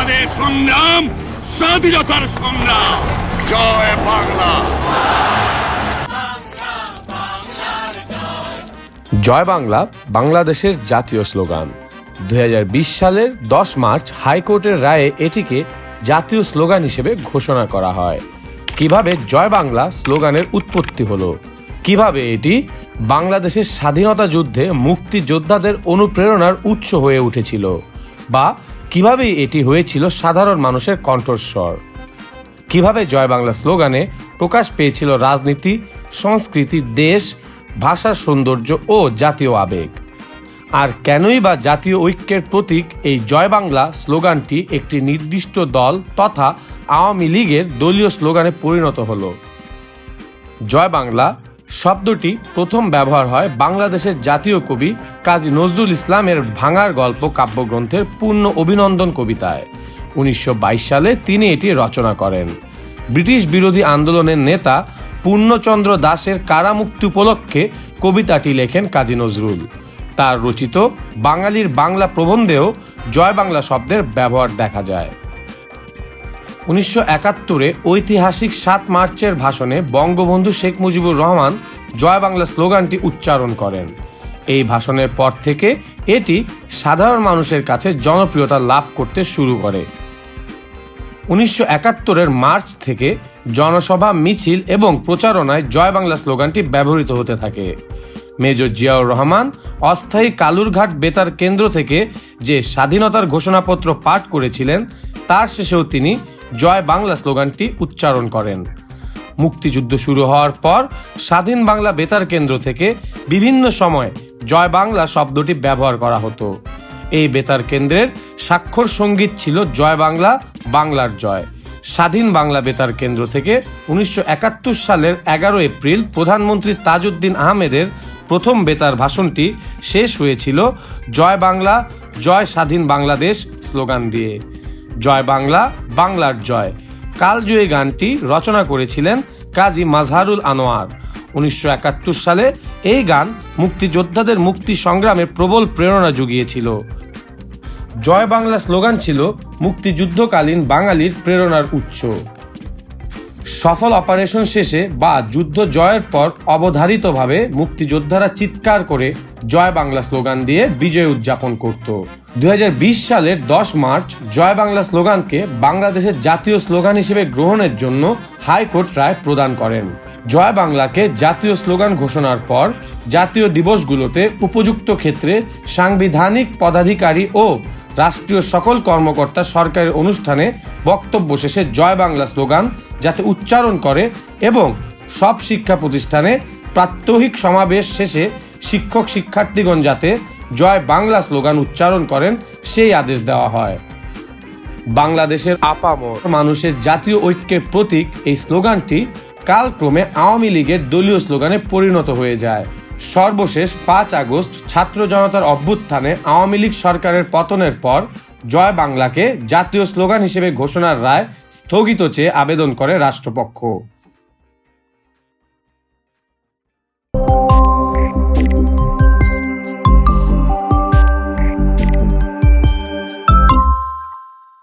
আমাদের সংগ্রাম, স্বাধীনতার সংগ্রাম। জয় বাংলা। জয় বাংলা, বাংলাদেশের জাতীয় স্লোগান। দুই হাজার বিশ সালের দশ মার্চ হাইকোর্টের রায়ে এটিকে জাতীয় স্লোগান হিসেবে ঘোষণা করা হয়। কীভাবে জয় বাংলা স্লোগানের উৎপত্তি হলো? কীভাবে এটি বাংলাদেশের স্বাধীনতা যুদ্ধে মুক্তিযোদ্ধাদের অনুপ্রেরণার উৎস হয়ে উঠেছিল? বা কীভাবে এটি হয়েছিল সাধারণ মানুষের কণ্ঠস্বর? কীভাবে জয় বাংলা স্লোগানে প্রকাশ পেয়েছিল রাজনীতি, সংস্কৃতি, দেশ ভাষার সৌন্দর্য ও জাতীয় আবেগ? আর কেনই বা জাতীয় ঐক্যের প্রতীক এই জয় বাংলা স্লোগানটি একটি নির্দিষ্ট দল তথা আওয়ামী লীগের দলীয় স্লোগানে পরিণত হলো? জয় বাংলা শব্দটি প্রথম ব্যবহার হয় বাংলাদেশের জাতীয় কবি কাজী নজরুল ইসলামের ভাঙার গল্প কাব্যগ্রন্থের পূর্ণ অভিনন্দন কবিতায়। উনিশশো বাইশ সালে তিনি এটি রচনা করেন। ব্রিটিশ বিরোধী আন্দোলনের নেতা পূর্ণচন্দ্র দাসের কারামুক্তি উপলক্ষে কবিতাটি লেখেন কাজী নজরুল। তার রচিত বাঙালির বাংলা প্রবন্ধেও জয় বাংলা শব্দের ব্যবহার দেখা যায়। উনিশশো একাত্তরে ঐতিহাসিক সাত মার্চের ভাষণে বঙ্গবন্ধু শেখ মুজিবুর রহমান জয় বাংলা স্লোগানটি উচ্চারণ করেন। এই ভাষণের পর থেকে এটি সাধারণ মানুষের কাছে জনপ্রিয়তা লাভ করতে শুরু করে। উনিশশো একাত্তরের মার্চ থেকে জনসভা, মিছিল এবং প্রচারণায় জয় বাংলা স্লোগানটি ব্যবহৃত হতে থাকে। মেজর জিয়াউর রহমান অস্থায়ী কালুরঘাট বেতার কেন্দ্র থেকে যে স্বাধীনতার ঘোষণাপত্র পাঠ করেছিলেন, তার শেষেও তিনি জয় বাংলা স্লোগানটি উচ্চারণ করেন। মুক্তিযুদ্ধ শুরু হওয়ার পর স্বাধীন বাংলা বেতার কেন্দ্র থেকে বিভিন্ন সময় জয় বাংলা শব্দটি ব্যবহার করা হতো। এই বেতার কেন্দ্রের স্বাক্ষর সংগীত ছিল জয় বাংলা, বাংলার জয়। স্বাধীন বাংলা বেতার কেন্দ্র থেকে উনিশশো একাত্তর সালের এগারো এপ্রিল প্রধানমন্ত্রী তাজউদ্দিন আহমেদের প্রথম বেতার ভাষণটি শেষ হয়েছিল জয় বাংলা, জয় স্বাধীন বাংলাদেশ স্লোগান দিয়ে। জয় বাংলা, বাংলার জয়। কালজয়ী গানটি রচনা করেছিলেন কাজী মাজহারুল আনোয়ার। উনিশশো একাত্তর সালে এই গান মুক্তিযোদ্ধাদের মুক্তি সংগ্রামে প্রবল প্রেরণা জুগিয়েছিল। জয় বাংলা স্লোগান ছিল, মুক্তিযুদ্ধকালীন বাঙালির প্রেরণার উৎস। সফল অপারেশন শেষে বা যুদ্ধ জয়ের পর অবধারিতভাবে মুক্তিযোদ্ধারা চিৎকার করে জয় বাংলা স্লোগান দিয়ে বিজয় উদযাপন করত। দুই সালের দশ মার্চ জয় বাংলা স্লোগানকে বাংলাদেশের জাতীয় স্লোগান হিসেবে গ্রহণের জন্য হাইকোর্ট রায় প্রদান করেন। জয় বাংলাকে জাতীয় স্লোগান ঘোষণার পর জাতীয় দিবসগুলোতে উপযুক্ত ক্ষেত্রে সাংবিধানিক পদাধিকারী ও রাষ্ট্রীয় সকল কর্মকর্তা সরকারের অনুষ্ঠানে বক্তব্য শেষে জয় বাংলা স্লোগান যাতে উচ্চারণ করে এবং সব শিক্ষা প্রতিষ্ঠানে প্রাত্যহিক সমাবেশ শেষে শিক্ষক শিক্ষার্থীগণ যাতে জয় বাংলা স্লোগান উচ্চারণ করেন, সেই আদেশ দেওয়া হয়। বাংলাদেশের আপামর মানুষের জাতীয় ঐক্যের প্রতীক এই স্লোগানটি কালক্রমে আওয়ামী লীগের দলীয় স্লোগানে পরিণত হয়ে যায়। সর্বশেষ পাঁচ আগস্ট ছাত্র জনতার অভ্যুত্থানে আওয়ামী লীগ সরকারের পতনের পর জয় বাংলাকে জাতীয় স্লোগান হিসেবে ঘোষণার রায় স্থগিত চেয়ে আবেদন করে রাষ্ট্রপক্ষ।